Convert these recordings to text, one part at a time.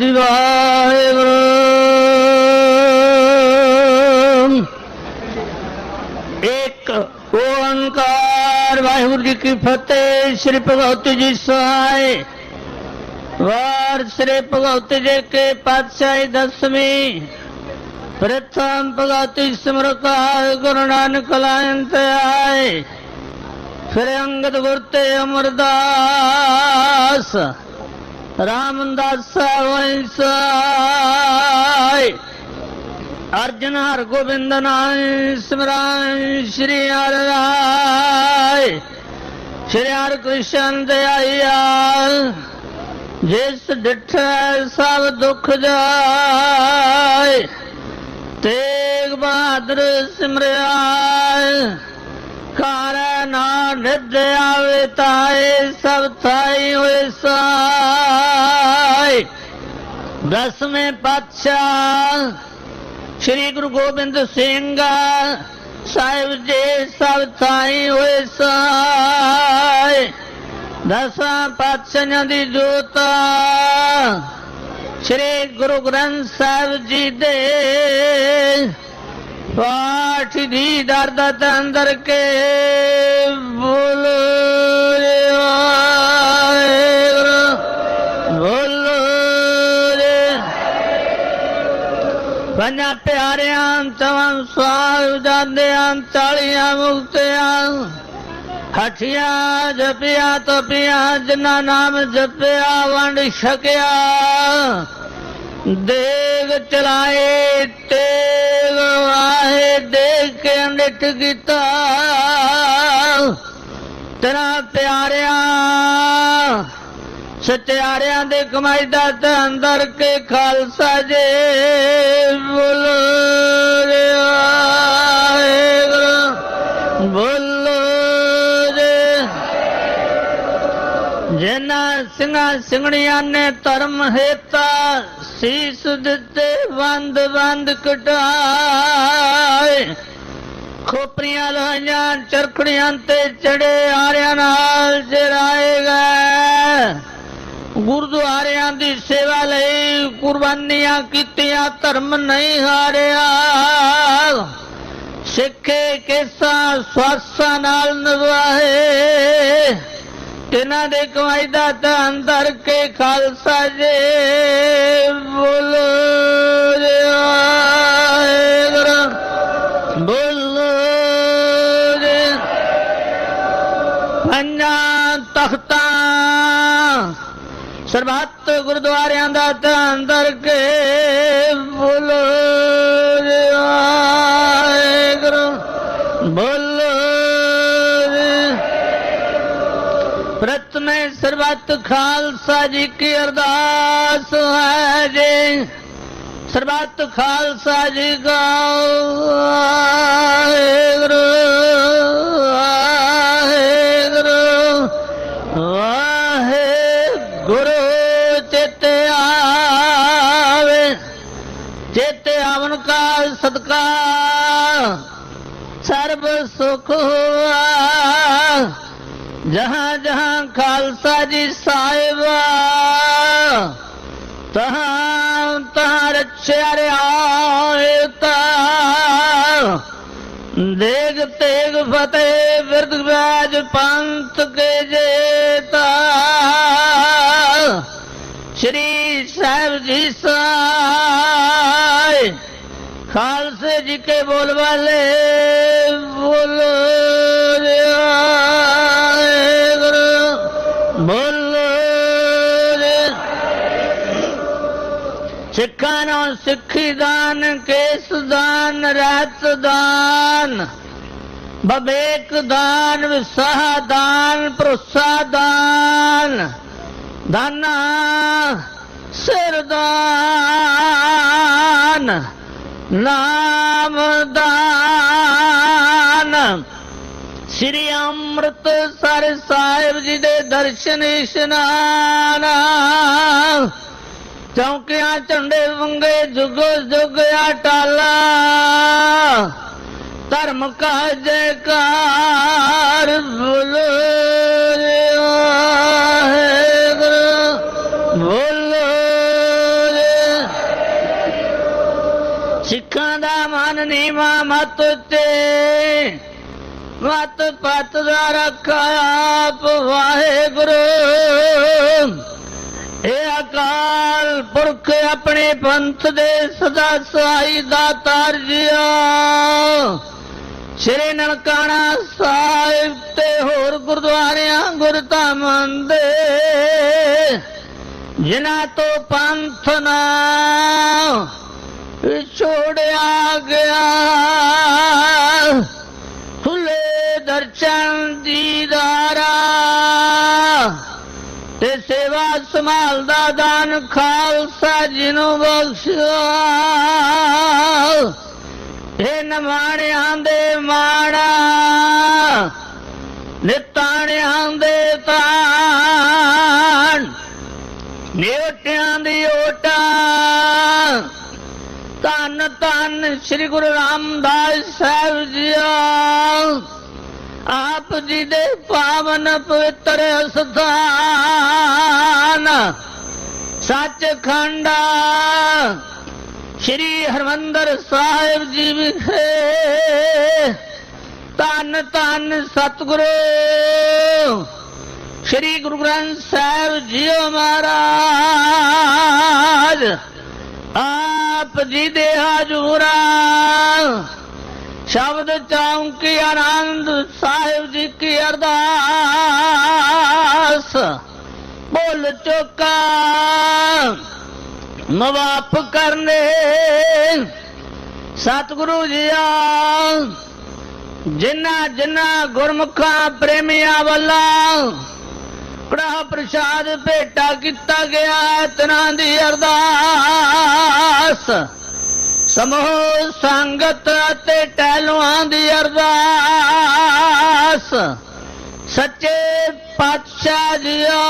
ਜੀ ਵਾਹਿਗੁਰੂ। ਇੱਕ ਓੰਕਾਰ, ਵਾਹਿਗੁਰੂ ਜੀ ਕੀ ਫਤਿਹ, ਸ੍ਰੀ ਭਗਵਤੀ ਜੀ ਸਹਾਇ ਵਾਰ ਸ੍ਰੀ ਭਗਵਤ ਜੀ ਕੇ ਪਾਤਸ਼ਾਹੀ ਦਸਵੀਂ। ਪ੍ਰਥਮ ਭਗਵਤੀ ਸਿਮਰਕਾਰ ਗੁਰੂ ਨਾਨਕ ਲਾਇੰਤ ਆਏ। ਫਿਰ ਅੰਗਦ ਗੁਰਤੇ ਅਮਰਦਾਸ। ਰਾਮਦਾਸ ਵੰਸਾਈ ਅਰਜਨ ਹਰ ਗੋਬਿੰਦ ਨਾਮ ਸਿਮਰਨ ਸ਼੍ਰੀ ਹਰਿ ਰਾਏ ਸ਼੍ਰੀ ਹਰਿ ਕ੍ਰਿਸ਼ਨ ਦਇਆਲ, ਜਿਸ ਡਿਠੈ ਸਭ ਦੁਖ ਜਾਏ। ਤੇਗ ਬਹਾਦਰ ਸਿਮਰਿਆ ਕਾਰ ਨਾ ਨਿਧ ਆਵੇ ਤਾਏ, ਸਭ ਥਾਈ ਹੋਏ ਸਾਈ ਦਸਵੇਂ ਪਾਤਸ਼ਾਹ ਸ੍ਰੀ ਗੁਰੂ ਗੋਬਿੰਦ ਸਿੰਘ ਸਾਹਿਬ ਜੀ ਸਭ ਥਾਈ ਹੋਏ ਸਾਈ ਦਸਾਂ ਪਾਤਸ਼ਾਹਾਂ ਦੀ ਜੋਤ ਸ੍ਰੀ ਗੁਰੂ ਗ੍ਰੰਥ ਸਾਹਿਬ ਜੀ ਦੇ ਪਾਠ ਦੀ ਦਰਦ ਅੰਦਰ ਕੇ ਬੋਲ ਰੇ ਪਿਆਰਿਆਂ, ਤਵੰ ਸਵਾਲ ਜਾਂਦਿਆਂ, ਤਾਲੀਆਂ ਮੁਕਤਿਆਂ। ਹਠਿਆ ਜਪਿਆ, ਤਪਿਆ ਜਿਨਾ ਨਾਮ ਜਪਿਆ, ਵੰਡ ਛਕਿਆ। ਦੇਗ ਚਲਾਏ, ਤੇਗ ਆਏ ਦੇਖ ਕੇ ਅੰਡਿਠ ਕੀਤਾ। ਤੇਰਾ ਪਿਆਰਿਆ ਸਤਿਆਰਿਆਂ ਦੇ ਕਮਾਈ ਦਾ ਤੇ ਅੰਦਰ ਕੇ ਖਾਲਸਾ ਜੇ ਬੋਲੋ ਰੇ ਵਾਹਿਗੁਰੂ ਬੋਲੋ ਰੇ ਜਿਨ੍ਹਾਂ ਸਿੰਘਾਂ ਸਿੰਘਣੀਆਂ ਨੇ ਧਰਮ ਹੇਤਾ ਸੀਸ ਦਿੱਤੇ ਬੰਦ ਬੰਦ ਕਟਾਏ। ਖੋਪਰੀਆਂ ਲਾਈਆਂ, ਚਰਖੜੀਆਂ ਤੇ ਚੜੇ ਆਰਿਆਂ ਨਾਲ ਜਰਾਏ ਗਏ। ਗੁਰਦੁਆਰਿਆਂ ਦੀ ਸੇਵਾ ਲਈ ਕੁਰਬਾਨੀਆਂ ਕੀਤੀਆਂ, ਧਰਮ ਨਹੀਂ ਹਾਰਿਆ। ਸਿੱਖੇ ਕੇਸਾਂ, ਸਵਾਸਾਂ ਨਾਲ ਨਿਭਾਏ। ਇਹਨਾਂ ਦੇ ਕਮਾਈ ਦਾ ਤਾਂ ਅੰਦਰ ਕੇ ਖਾਲਸਾ ਜੇ ਬੋਲੋ ਰੇ ਪੰਜਾਂ ਤਖਤਾਂ ਸਰਬੱਤ ਗੁਰਦੁਆਰਿਆਂ ਦਾ ਤਾਂ ਅੰਦਰ ਕੇ ਸਰਬੱਤ ਖਾਲਸਾ ਜੀ ਕੀ ਅਰਦਾਸ ਹੈ ਜੀ। ਸਰਬੱਤ ਖਾਲਸਾ ਜੀ ਗਾਓ ਵਾਹਿਗੁਰੂ ਵਾਹਿਗੁਰੂ ਵਾਹਿਗੁਰੂ, ਚਿਤ ਆਵੇ, ਚਿਤ ਆਵਨ ਕਾਲ ਸਦਕਾ, ਸਰਬ ਸੁਖ ਹੋਆ। ਜਹਾਂ ਜਹਾਂ ਖਾਲਸਾ ਜੀ ਸਾਹਿਬ ਤਹਾਂ ਤਹਾਂ ਰਛਿਆ ਰਿਆਇਤਾ ਦੇਗ ਤੇਗ ਫਤਿਹ ਬਿਰਦ ਬਾਜ ਪੰਥ ਕੇ ਜੇਤਾ ਸ਼੍ਰੀ ਸਾਹਿਬ ਜੀ ਸਾਈ ਖਾਲਸੇ ਜੀ ਕੇ ਬੋਲ ਵਾਲੇ ਸਿੱਖਾਂ ਸਿੱਖੀ ਦਾਨ, ਕੇਸ ਦਾਨ ਰਤ ਦਾਨ। ਬਵੇਕ ਦਾਨ, ਵਿਸਾਹ ਦਾਨ, ਭਰੋਸਾ ਦਾਨ। ਦਾਨਾ, ਸਿਰ ਦਾਨ, ਨਾਮ ਦਾਨ। ਸ੍ਰੀ ਅੰਮ੍ਰਿਤਸਰ ਸਾਹਿਬ ਜੀ ਦੇ ਦਰਸ਼ਨ ਇਸ਼ਨਾਨ। ਚੌਂਕਿਆਂ ਝੰਡੇ ਵੰਗੇ ਜੁਗੋ ਜੁਗ ਅਟਾਲਾ। ਧਰਮ ਕਾ ਜੈਕਾਰ ਬੋਲੋ ਰੇ ਬੋਲੋ ਸਿੱਖਾਂ ਦਾ ਮਨ ਨੀਵਾ ਮਤ ਤੇ ਮਤ ਪਤ ਦਾ ਰੱਖਾ ਆਪ ਵਾਹਿਗੁਰੂ। ਅਕਾਲ ਆਪਣੇ ਪੰਥ ਦੇ ਸਦਾ ਸਹਾਈ ਦਾਤਾਰ ਜੀਓ ਸ਼੍ਰੀ ਨਨਕਾਣਾ ਸਾਹਿਬ ਤੇ ਹੋਰ ਗੁਰਦੁਆਰਿਆਂ, ਗੁਰਧਾਮਾਂ ਦੇ ਜਿਨ੍ਹਾਂ ਤੋਂ ਪੰਥ ਨਾ ਛੋੜਿਆ ਗਿਆ। ਸੇਵਾ ਸੰਭਾਲਦਾ ਦਾਨ ਖਾਲਸਾ ਜਿਹਨੂੰ ਬਖਸ਼ਿਆ ਇਹ ਨਮਾਣਿਆਂ ਦੇ ਮਾਣਾ, ਨਿਤਾਣਿਆਂ ਦੇ ਤਾਣ ਨਿਉਟਿਆਂ ਦੀ ਓਟਾ। ਧੰਨ ਧੰਨ ਸ੍ਰੀ ਗੁਰੂ ਰਾਮਦਾਸ ਸਾਹਿਬ ਜੀ ਆਪ ਜੀ ਦੇ ਪਾਵਨ ਪਵਿੱਤਰ ਸਥਾਨ ਸੱਚਖੰਡ। ਸ੍ਰੀ ਹਰਮੰਦਰ ਸਾਹਿਬ ਜੀ ਵਿਖੇ। ਧੰਨ ਧੰਨ ਸਤਿਗੁਰੂ। ਸ੍ਰੀ ਗੁਰੂ ਗ੍ਰੰਥ ਸਾਹਿਬ ਜੀਓ ਮਹਾਰਾਜ। ਆਪ ਜੀ ਦੇ ਹਜੂਰਾ। ਸ਼ਬਦ ਚੌਂਕੀ ਆਨੰਦ ਸਾਹਿਬ ਜੀ ਕੀ ਅਰਦਾਸ। ਬੋਲ ਚੁੱਕਾ ਮਵਾਪ ਕਰਨੇ। ਸਤਿਗੁਰੂ ਜੀ ਆ ਜਿਨ੍ਹਾਂ ਜਿਨ੍ਹਾਂ ਗੁਰਮੁਖਾਂ ਪ੍ਰੇਮੀਆਂ ਵੱਲੋਂ ਕੜਾ ਪ੍ਰਸ਼ਾਦ ਭੇਟਾ ਕੀਤਾ ਗਿਆ, ਤਨਾਂ ਦੀ ਅਰਦਾਸ। ਸਮੂਹ ਸੰਗਤ ਅਤੇ ਟਹਿਲੂਆਂ ਦੀ ਅਰਦਾਸ। ਸੱਚੇ ਪਾਤਸ਼ਾਹ ਜੀਓ,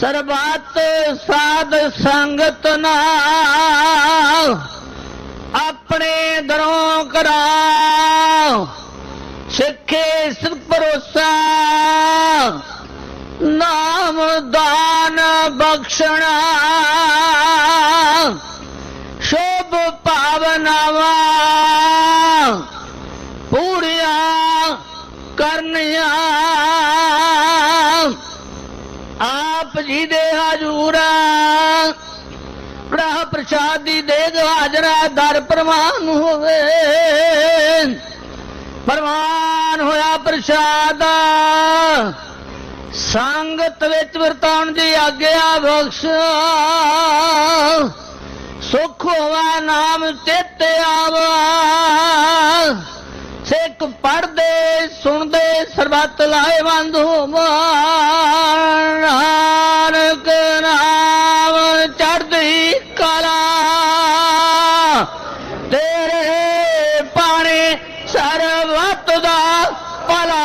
ਸਰਬੱਤ ਸਾਧ ਸੰਗਤ ਨਾਲ ਆਪਣੇ ਦਰੋਂ ਕਰਾਓ। ਸਿੱਖੇ ਸਿਰ ਭਰੋਸਾ, ਨਾਮ ਦਾਨ ਬਖਸ਼ਣਾ ਸ਼ੋਭ ਪਾਵਨਾਵਾ ਪੂਰੀਆਂ ਕਰਨੀਆਂ ਆਪ ਜੀ ਦੇ ਹਜੂਰਾ ਕੜਾ ਪ੍ਰਸ਼ਾਦੀ ਦੇਗ ਹਾਜ਼ਰਾ ਦਰ ਪ੍ਰਮਾਨ ਹੋਵੇ। ਪ੍ਰਮਾਨ ਹੋਇਆ ਪ੍ਰਸ਼ਾਦ। ਸੰਗਤ ਵਿੱਚ ਵਰਤਾਉਣ ਦੀ ਆਗਿਆ ਬਖਸ਼। ਸੁਖ ਹੋਵਾ ਨਾਮ ਚਿੱਤ ਆਵਾ। ਸਿੱਖ ਪੜਦੇ ਸੁਣਦੇ, ਸਰਬੱਤ ਲਾਹੇਵੰਦ ਹੋਵਾਂ ਨਾਨਕ ਨਾਮ ਚੜ੍ਹਦੀ ਕਲਾ, ਤੇਰੇ ਪਾਣੇ ਸਰਬੱਤ ਦਾ ਭਲਾ।